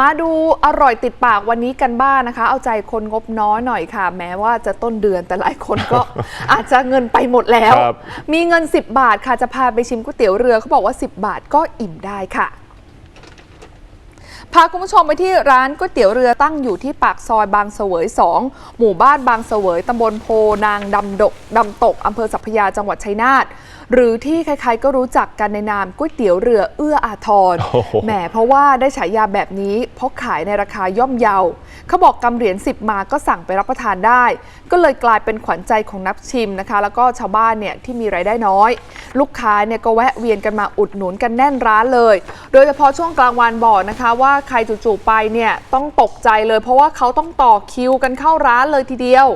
มาดูอร่อยติดปากวันนี้กันบ้างนะคะ เอาใจคนงบน้อยหน่อยค่ะ แม้ว่าจะต้นเดือนแต่หลายคนก็ อาจจะเงินไปหมดแล้ว ครับ มีเงิน 10 บาทค่ะจะพาไปชิมก๋วยเตี๋ยวเรือเขาบอกว่า 10 บาทก็อิ่มได้ค่ะ พาคุณผู้ชมไปที่ร้านก๋วยเตี๋ยวเรือตั้งอยู่ที่ปากซอยบางเสวย 2 หมู่บ้านบางเสวยตำบลโพนางดำดกดำตกอำเภอสัพพยาจังหวัดชัยนาทหรือที่ใครๆก็รู้จักกันในนามก๋วยเตี๋ยวเรือเอื้ออาทรโอ้โหแหมเพราะว่าได้ฉายาแบบนี้เพราะขายในราคาย่อมเยาเขาบอกกำเหรียญ10 มาก็สั่งไปรับประทานได้ ก็เลยกลายเป็นขวัญใจของนักชิมนะคะ แล้วก็ชาวบ้านเนี่ยที่มีรายได้น้อย ลูกค้าเนี่ยก็แวะเวียนกันมาอุดหนุนกันแน่นร้านเลย โดยเฉพาะช่วงกลางวันบอกนะคะว่าใครจู่ๆไปเนี่ยต้องตกใจเลย เพราะว่าเขาต้องต่อคิวกันเข้าร้านเลยทีเดียว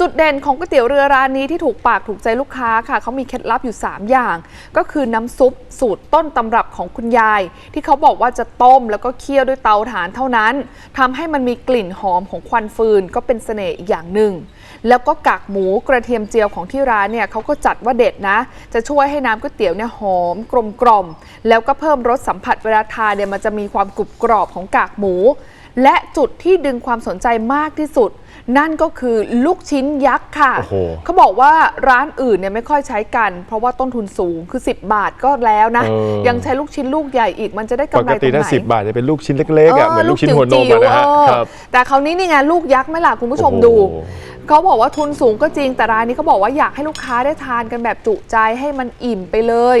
จุดเด่นของก๋วยเตี๋ยวเรือร้านนี้ที่ถูกปากถูกใจลูกค้าค่ะเขามีเคล็ดลับอยู่ 3 อย่าง ก็คือน้ำซุปสูตรต้นตำรับของคุณยาย ที่เขาบอกว่าจะต้มแล้วก็เคี่ยวด้วยเตาถ่านเท่านั้นทำให้มันมีกลิ่นหอมของควันฟืนก็เป็นเสน่ห์อีกอย่างหนึ่ง แล้วก็กากหมูกระเทียมเจียวของที่ร้านเนี่ยเขาก็จัดว่าเด็ดนะ จะช่วยให้น้ำก๋วยเตี๋ยวเนี่ยหอมกลมกล่อมแล้วก็เพิ่มรสสัมผัสเวลาทานเนี่ยมันจะมีความกรุบกรอบของกากหมู และจุดที่ดึงความสนใจมากที่สุด นั่นก็คือลูกชิ้นยักษ์ค่ะโอ้โหเขาบอกว่าร้านอื่นเนี่ยไม่ค่อยใช้กัน เพราะว่าต้นทุนสูงคือ 10 บาทก็แล้วนะเออยังใช้ลูกชิ้นลูกใหญ่อีกมันจะได้ปกำไรกตรติงไหถ้านสิบาทจะเป็นลูกชิ้นเล็กๆอะเหมือนลูกชิ้นหัวนมจิ๋อะวๆนะฮะเออครับแต่คราวนี้นี่ไงลูกยักษ์ไหม่ล่ะคุณผู้ชมโอ้โหดู เขาบอกว่าทุนสูงก็จริงแต่ร้านนี้เขาบอกว่าอยากให้ลูกค้าได้ทานกันแบบจุใจให้มันอิ่มไปเลย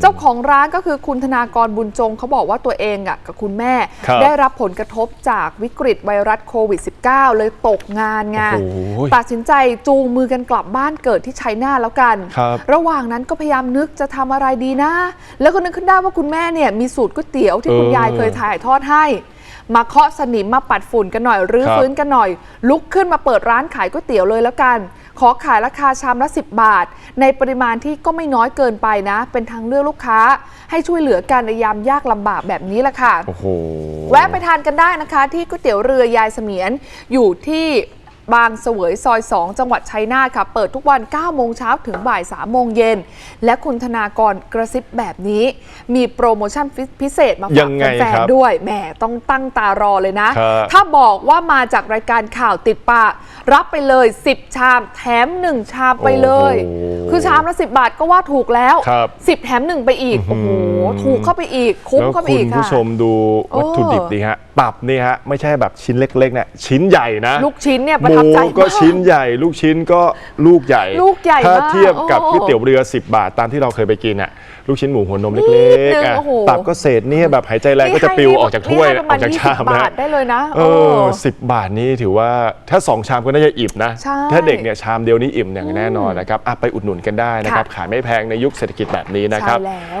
เจ้าของร้านก็คือคุณธนากรบุญจงเขาบอกว่าตัวเองอะกับคุณแม่ครับได้รับผลกระทบจากวิกฤตไวรัสโควิด -19 เลยตกงานไงโอ้โหตัดสินใจจูงมือกันกลับบ้านเกิดที่ชัยนาทแล้วกันครับระหว่างนั้นก็พยายามนึกจะทำอะไรดีนะ แล้วก็นึกขึ้นได้ว่าคุณแม่เนี่ยมีสูตรก๋วยเตี๋ยวที่คุณเออยายเคยถ่ายทอดให้ มาเคาะสนิมมาปัดฝุ่นกันหน่อยรื้อครับฟื้นกันหน่อย ลุกขึ้นมาเปิดร้านขายก๋วยเตี๋ยวเลยแล้วกัน ขอขายราคาชามละ 10 บาท ในปริมาณที่ก็ไม่น้อยเกินไปนะ เป็นทางเลือกลูกค้า ให้ช่วยเหลือกันในยามยากลำบากแบบนี้แหละค่ะโอ้โหแวะไปทานกันได้นะคะ ที่ก๋วยเตี๋ยวเรือยายเสมียนอยู่ที่ บางเสวยซอย 2 จังหวัดชัยนาทค่ะ เปิดทุกวัน 9 โมงเช้าถึงบ่าย 3 โมงเย็น และคุณธนากรกระซิบแบบนี้ มีโปรโมชั่นพิเศษมายัฝากงไงแฟคนรับๆด้วยแหมต้องตั้งตารอเลยนะครับถ้าบอกว่ามาจากรายการข่าวติดปาก รับไปเลย 10 ชามแถม 1 ชามไปเลยโอ้โหคือชามละ 10 บาทก็ว่าถูกแล้วครับ10 แถม 1 ไปอีกโอ้โหถูกเข้าไปอีก คุ้มแล้วเข้าไปคุอีณกค่ะผู้ชมดูวัตถุดิบดีฮะตับนี่ฮะไม่ใช่แบบชิ้นเล็กๆเนี่ยชิ้นใหญ่นะ ลูกชิ้นเนี่ยปหระทับมูใจก็มาก ชิ้นใหญ่ลูกชิ้นก็ลูกใหญ่ลูกใหญ่ถ้ามากเทียบกับโอ้ก๋วยเตี๋ยวเรือ 10 บาทตามที่เราเคยไปกินอะลูกชิ้นหมูหัวนมนิเล็ดกนึงๆอะโอ้โห ตับก็เศษนี่แบบหายใจแรงก็จะปลิวออกจากถ้วยนี่ให้ประอมาอณกจาก20ชามบานะทได้เลยนะเออสิบบาทนี่ถือว่าถ้า2ชามก็น่าจะอิ่มนะ ใช่ถ้าเด็กเนี่ยชามเดียวนี่อิ่มอย่างแน่นอนนะครับอะไปอุดหนุนกันได้นะครับค่ะ ขายไม่แพงในยุคเศรษฐกิจแบบนี้นะครับใช่แล้ว